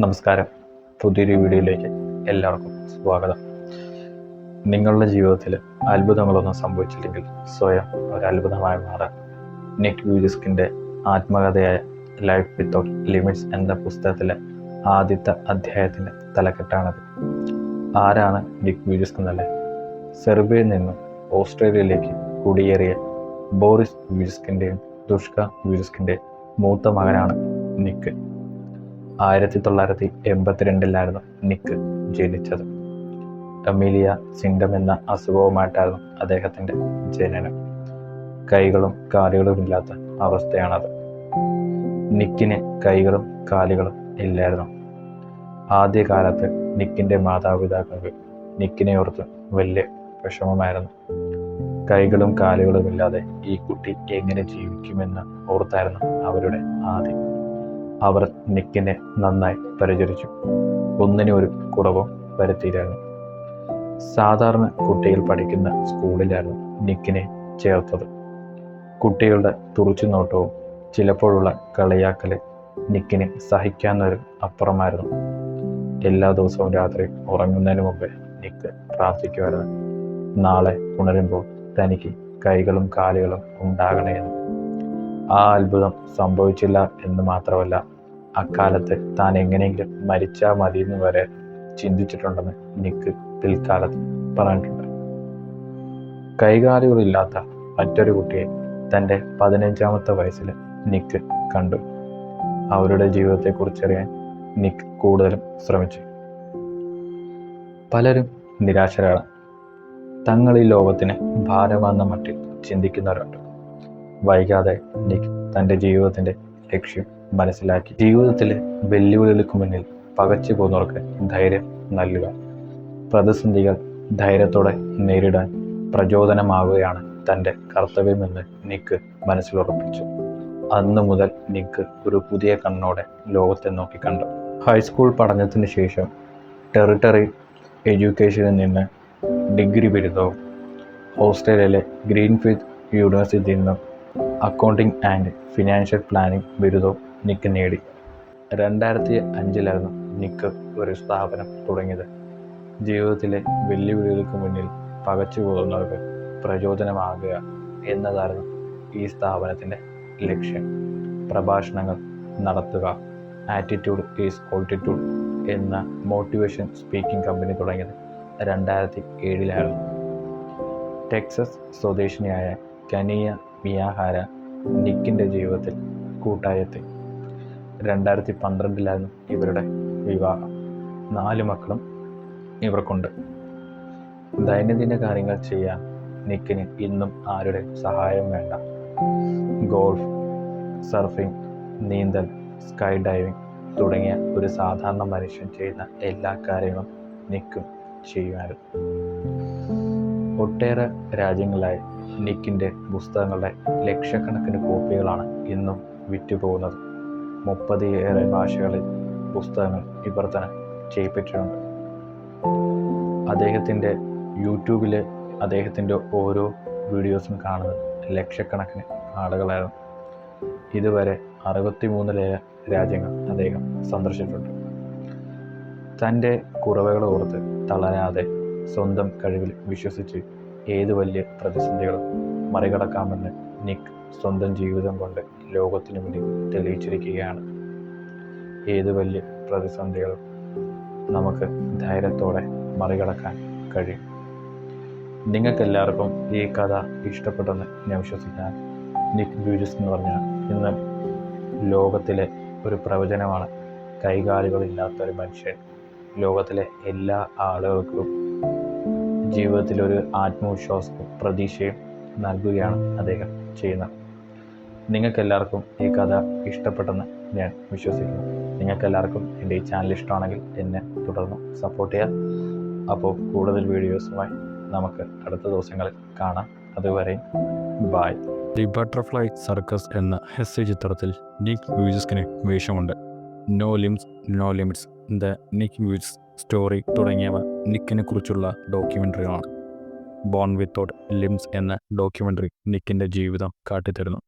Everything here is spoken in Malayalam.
നമസ്കാരം. പുതിയൊരു വീഡിയോയിലേക്ക് എല്ലാവർക്കും സ്വാഗതം. നിങ്ങളുടെ ജീവിതത്തിൽ അത്ഭുതങ്ങളൊന്നും സംഭവിച്ചില്ലെങ്കിൽ സ്വയം ഒരു അത്ഭുതമായി മാറാൻ നിക് വ്യൂജിസ്കിന്റെ ആത്മകഥയായ ലൈഫ് വിത്തൗട്ട് ലിമിറ്റ്സ് എന്ന പുസ്തകത്തിലെ ആദ്യത്തെ അധ്യായത്തിന്റെ തലക്കെട്ടാണത്. ആരാണ് നിക് വ്യൂജിസ്ക് എന്നല്ലേ? സെർബിയയിൽ നിന്നും ഓസ്ട്രേലിയയിലേക്ക് കുടിയേറിയ ബോറിസ് വ്യൂജിസ്കിന്റെയും ദുഷ്ക വ്യൂജിസ്കിന്റെയും മൂത്ത മകനാണ് നിക്ക് ആയിരത്തി തൊള്ളായിരത്തി എൺപത്തിരണ്ടിലായിരുന്നു നിക്ക് ജനിച്ചത്. കമീലിയ സിൻഡം എന്ന അസുഖവുമായിട്ടായിരുന്നു അദ്ദേഹത്തിന്റെ ജനനം. കൈകളും കാലുകളും ഇല്ലാത്ത അവസ്ഥയാണത്. നിക്കിന് കൈകളും കാലുകളും ഇല്ലായിരുന്നു. ആദ്യകാലത്ത് നിക്കിന്റെ മാതാപിതാക്കൾക്ക് നിക്കിനെ ഓർത്ത് വലിയ വിഷമമായിരുന്നു. കൈകളും കാലുകളും ഇല്ലാതെ ഈ കുട്ടി എങ്ങനെ ജീവിക്കുമെന്ന് ഓർത്തായിരുന്നു അവരുടെ ആദ്യം അവർ നിക്കിനെ നന്നായി പരിചരിച്ചു. ഒന്നിനും ഒരു കുറവും വരുത്തിയില്ലായിരുന്നു. സാധാരണ കുട്ടികൾ പഠിക്കുന്ന സ്കൂളിലായിരുന്നു നിക്കിനെ ചേർത്തത്. കുട്ടികളുടെ തുറച്ചുനോട്ടവും ചിലപ്പോഴുള്ള കളിയാക്കൽ നിക്കിന് സഹിക്കാവുന്നൊരു അപ്പുറമായിരുന്നു. എല്ലാ ദിവസവും രാത്രി ഉറങ്ങുന്നതിന് മുമ്പേ നിക്ക് പ്രാർത്ഥിക്കുമായിരുന്നു. നാളെ ഉണരുമ്പോൾ തനിക്ക് കൈകളും കാലുകളും ഉണ്ടാകണേ എന്ന് ആ അത്ഭുതം സംഭവിച്ചില്ല എന്ന് മാത്രമല്ല അക്കാലത്ത് താൻ എങ്ങനെയെങ്കിലും മരിച്ചാൽ മതി എന്ന് വരെ ചിന്തിച്ചിട്ടുണ്ടെന്ന് നിക്ക് പിൽക്കാലത്ത് പറഞ്ഞിട്ടുണ്ട്. കൈകാലുകളില്ലാത്ത മറ്റൊരു കുട്ടിയെ തന്റെ പതിനഞ്ചാമത്തെ വയസ്സിൽ നിക്ക് കണ്ടു. അവരുടെ ജീവിതത്തെക്കുറിച്ചറിയാൻ നിക്ക് കൂടുതലും ശ്രമിച്ചു. പലരും നിരാശരാണ്. തങ്ങൾ ഈ ലോകത്തിന് ഭാരമാണെന്ന മട്ടിൽ ചിന്തിക്കുന്നവരുണ്ട്. വൈകാതെ നിക്ക് തന്റെ ജീവിതത്തിന്റെ ലക്ഷ്യം മനസ്സിലാക്കി. ജീവിതത്തിലെ വെല്ലുവിളികൾക്ക് മുന്നിൽ പകച്ചു പോകുന്നവർക്ക് ധൈര്യം നൽകുക. പ്രതിസന്ധികൾ ധൈര്യത്തോടെ നേരിടാൻ പ്രചോദനമാവുകയാണ് തന്റെ കർത്തവ്യമെന്ന് നിക്ക് മനസ്സിലുറപ്പിച്ചു അന്നു മുതൽ നിക്ക് ഒരു പുതിയ കണ്ണോടെ ലോകത്തെ നോക്കിക്കണ്ടു ഹൈസ്കൂൾ പഠനത്തിന് ശേഷം ടെറിട്ടറി എഡ്യൂക്കേഷനിൽ നിന്ന് ഡിഗ്രി ബിരുദവും ഓസ്ട്രേലിയയിലെ ഗ്രീൻഫീൽഡ് യൂണിവേഴ്സിറ്റിയിൽ നിന്നും അക്കൗണ്ടിംഗ് ആൻഡ് ഫിനാൻഷ്യൽ പ്ലാനിംഗ് ബിരുദവും നിക്ക് നേടി. രണ്ടായിരത്തി അഞ്ചിലായിരുന്നു നിക്ക് ഒരു സ്ഥാപനം തുടങ്ങിയത്. ജീവിതത്തിലെ വെല്ലുവിളികൾക്ക് മുന്നിൽ പകച്ചു പോകുന്നവർക്ക് പ്രചോദനമാകുക എന്നതായിരുന്നു ഈ സ്ഥാപനത്തിന്റെ ലക്ഷ്യം. പ്രഭാഷണങ്ങൾ നടത്തുക ആറ്റിറ്റ്യൂഡ് ഈസ് ഓൾട്ടിറ്റ്യൂഡ് എന്ന മോട്ടിവേഷൻ സ്പീക്കിംഗ് കമ്പനി തുടങ്ങിയത് രണ്ടായിരത്തി ഏഴിലായിരുന്നു ടെക്സസ് സ്വദേശിനിയായ കനിയ മിയാഹാര നിക്കിന്റെ ജീവിതത്തിൽ കൂട്ടായെത്തി. രണ്ടായിരത്തി പന്ത്രണ്ടിലായിരുന്നു ഇവരുടെ വിവാഹം. നാല് മക്കളും ഇവർക്കുണ്ട്. ദൈനംദിന കാര്യങ്ങൾ ചെയ്യാൻ നിക്കിന് ഇന്നും ആരുടെ സഹായം വേണ്ട? ഗോൾഫ് സർഫിംഗ് നീന്തൽ സ്കൈ ഡൈവിംഗ് തുടങ്ങിയ ഒരു സാധാരണ മനുഷ്യൻ ചെയ്യുന്ന എല്ലാ കാര്യങ്ങളും നിക്കും ചെയ്യുമായിരുന്നു. ഒട്ടേറെ രാജ്യങ്ങളിലായി നിക്കിന്റെ പുസ്തകങ്ങളുടെ ലക്ഷക്കണക്കിന് കോപ്പികളാണ് ഇന്നും വിറ്റുപോകുന്നത്. മുപ്പത് ഏറെ ഭാഷകളിൽ പുസ്തകങ്ങൾ വിവർത്തനം ചെയ്യപ്പെട്ടിട്ടുണ്ട്. അദ്ദേഹത്തിന്റെ യൂട്യൂബിൽ അദ്ദേഹത്തിന്റെ ഓരോ വീഡിയോസും കാണുന്നത് ലക്ഷക്കണക്കിന് ആളുകളായിരുന്നു. ഇതുവരെ അറുപത്തി മൂന്നിലേറെ രാജ്യങ്ങൾ അദ്ദേഹം സന്ദർശിച്ചിട്ടുണ്ട്. തന്റെ കുറവുകൾ ഓർത്ത് തളരാതെ സ്വന്തം കഴിവിൽ വിശ്വസിച്ച് ഏത് വലിയ പ്രതിസന്ധികളും മറികടക്കാമെന്ന് നിക്ക് സ്വന്തം ജീവിതം കൊണ്ട് ലോകത്തിനു മുന്നിൽ തെളിയിച്ചിരിക്കുകയാണ്. ഏത് വലിയ പ്രതിസന്ധികളും നമുക്ക് ധൈര്യത്തോടെ മറികടക്കാൻ കഴിയും? നിങ്ങൾക്കെല്ലാവർക്കും ഈ കഥ ഇഷ്ടപ്പെട്ടെന്ന് ഞാൻ വിശ്വസിക്കാൻ നിക് ബ്യൂജിസ് എന്ന് പറഞ്ഞാൽ ഇന്ന് ലോകത്തിലെ ഒരു പ്രവചനമാണ്. കൈകാലുകളില്ലാത്ത ഒരു മനുഷ്യൻ ലോകത്തിലെ എല്ലാ ആളുകൾക്കും ജീവിതത്തിൽ ഒരു ആത്മവിശ്വാസവും പ്രതീക്ഷയും നൽകുകയാണ് അദ്ദേഹം ചെയ്യുന്നത് നിങ്ങൾക്കെല്ലാവർക്കും ഈ കഥ ഇഷ്ടപ്പെട്ടെന്ന് ഞാൻ വിശ്വസിക്കുന്നു. നിങ്ങൾക്കെല്ലാവർക്കും എന്റെ ഈ ചാനൽ ഇഷ്ടമാണെങ്കിൽ എന്നെ തുടർന്ന് സപ്പോർട്ട് ചെയ്യുക. അപ്പോൾ കൂടുതൽ വീഡിയോസുമായി നമുക്ക് അടുത്ത ദിവസങ്ങളിൽ കാണാം. അതുവരെ ബായ് ദി ബട്ടർഫ്ലൈ സർക്കസ് എന്ന ഹെസ് ചിത്രത്തിൽ നിക് മ്യൂസിക്കിന് വേഷമുണ്ട്. No limbs no limits the Nick music story തുടങ്ങിയവ നിക്കിനെ കുറിച്ചുള്ള ഡോക്യുമെന്ററികളാണ് ബോൺ വിത്തൗട്ട് ലിംസ് എന്ന ഡോക്യുമെന്ററി നിക്കിന്റെ ജീവിതം കാട്ടിത്തരുന്നു.